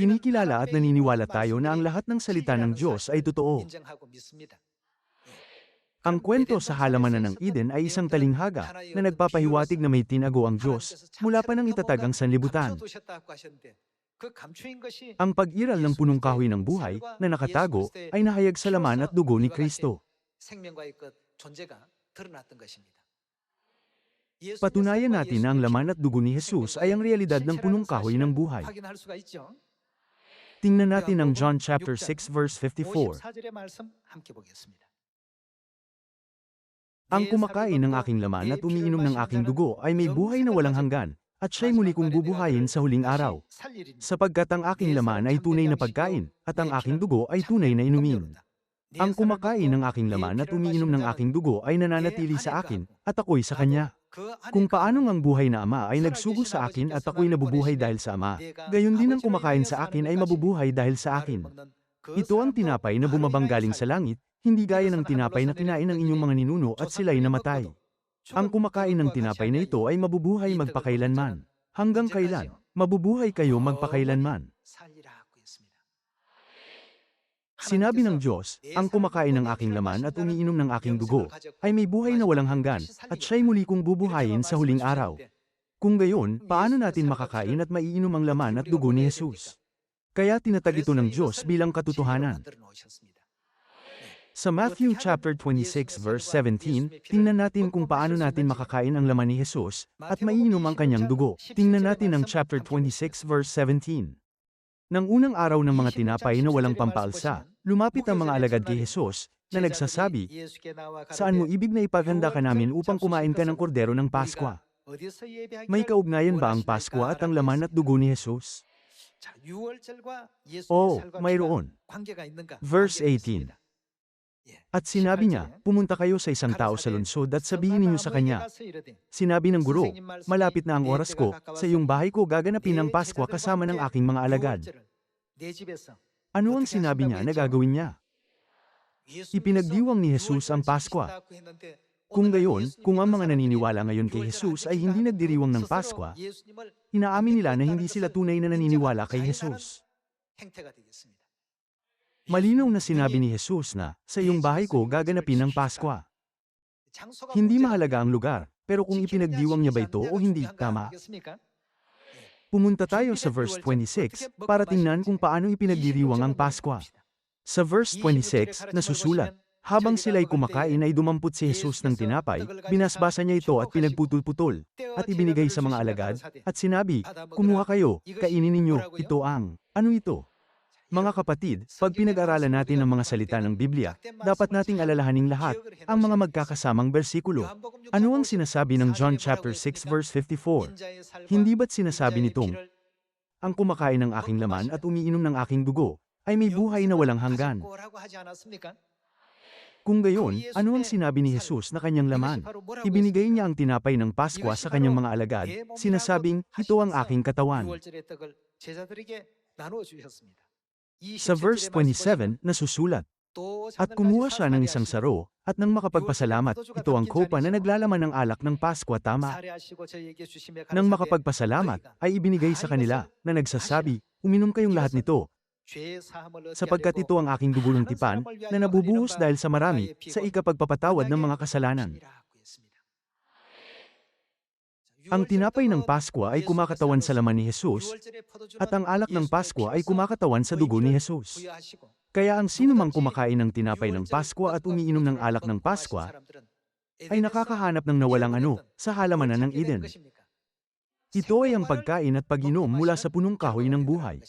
Kinikilala at naniniwala tayo na ang lahat ng salita ng Diyos ay totoo. Ang kwento sa halamanan ng Eden ay isang talinghaga na nagpapahiwatig na may tinago ang Diyos mula pa nang itatag ang sanlibutan. Ang pag-iral ng punong kahoy ng buhay na nakatago ay nahayag sa laman at dugo ni Kristo. Patunayan natin na ang laman at dugo ni Jesus ay ang realidad ng punong kahoy ng buhay. Tingnan natin ang John chapter 6 verse 54. Ang kumakain ng aking laman at umiinom ng aking dugo ay may buhay na walang hanggan, at siya'y muli kong bubuhayin sa huling araw. Sapagkat ang aking laman ay tunay na pagkain, at ang aking dugo ay tunay na inumin. Ang kumakain ng aking laman at umiinom ng aking dugo ay nananatili sa akin, at ako'y sa kanya. Kung paanong ang buhay na ama ay nagsugo sa akin at ako'y nabubuhay dahil sa ama, gayon din ang kumakain sa akin ay mabubuhay dahil sa akin. Ito ang tinapay na bumabang galing sa langit, hindi gaya ng tinapay na kinain ng inyong mga ninuno at sila'y namatay. Ang kumakain ng tinapay na ito ay mabubuhay magpakailanman. Hanggang kailan, mabubuhay kayo magpakailanman. Sinabi ng Diyos, ang kumakain ng aking laman at umiinom ng aking dugo, ay may buhay na walang hanggan, at siya'y muli kong bubuhayin sa huling araw. Kung gayon, paano natin makakain at maiinom ang laman at dugo ni Jesus? Kaya tinatag ito ng Diyos bilang katotohanan. Sa Matthew chapter 26 verse 17, tingnan natin kung paano natin makakain ang laman ni Jesus at maiinom ang kanyang dugo. Tingnan natin ang chapter 26 verse 17. Nang unang araw ng mga tinapay na walang pampaalsa, lumapit ang mga alagad kay Jesus na nagsasabi, Saan mo ibig na ipaganda ka namin upang kumain ka ng kordero ng Paskwa? May kaugnayan ba ang Paskwa at ang laman at dugo ni Jesus? Oo, mayroon. Verse 18. At sinabi niya, pumunta kayo sa isang tao sa lungsod at sabihin ninyo sa kanya, Sinabi ng guro, malapit na ang oras ko, sa iyong bahay ko gaganapin ang Paskwa kasama ng aking mga alagad. Ano ang sinabi niya na gagawin niya? Ipinagdiwang ni Jesus ang Paskwa. Kung gayon, kung ang mga naniniwala ngayon kay Jesus ay hindi nagdiriwang ng Paskwa, inaamin nila na hindi sila tunay na naniniwala kay Jesus. Malinaw na sinabi ni Jesus na, sa iyong bahay ko gaganapin ang Paskwa. Hindi mahalaga ang lugar, pero kung ipinagdiwang niya ba ito o hindi, tama. Pumunta tayo sa verse 26 para tingnan kung paano ipinagdiriwang ang Paskwa. Sa verse 26, nasusulat, habang sila'y kumakain ay dumampot si Jesus ng tinapay, binasbasa niya ito at pinagputol-putol, at ibinigay sa mga alagad, at sinabi, kumuha kayo, kainin ninyo, ito ang, ano ito? Mga kapatid, pag pinag-aralan natin ang mga salita ng Biblia, dapat nating alalahaning lahat ang mga magkakasamang bersikulo. Ano ang sinasabi ng John chapter 6 verse 54? Hindi ba't sinasabi nitong, ang kumakain ng aking laman at umiinom ng aking dugo, ay may buhay na walang hanggan. Kung gayon, ano ang sinabi ni Jesus na kanyang laman? Ibinigay niya ang tinapay ng Paskwa sa kanyang mga alagad, sinasabing, ito ang aking katawan. Sa verse 27, nasusulat, At kumuha siya ng isang saro, at nang makapagpasalamat, ito ang kopa na naglalaman ng alak ng Paskwa tama. Nang makapagpasalamat, ay ibinigay sa kanila, na nagsasabi, uminom kayong lahat nito, sapagkat ito ang aking dugo ng tipan, na nabubuhos dahil sa marami, sa ikapagpapatawad ng mga kasalanan. Ang tinapay ng Paskwa ay kumakatawan sa laman ni Jesus, at ang alak ng Paskwa ay kumakatawan sa dugo ni Jesus. Kaya ang sino mang kumakain ng tinapay ng Paskwa at umiinom ng alak ng Paskwa, ay nakakahanap ng nawalang ano sa halamanan ng Eden. Ito ay ang pagkain at pag-inom mula sa punong kahoy ng buhay.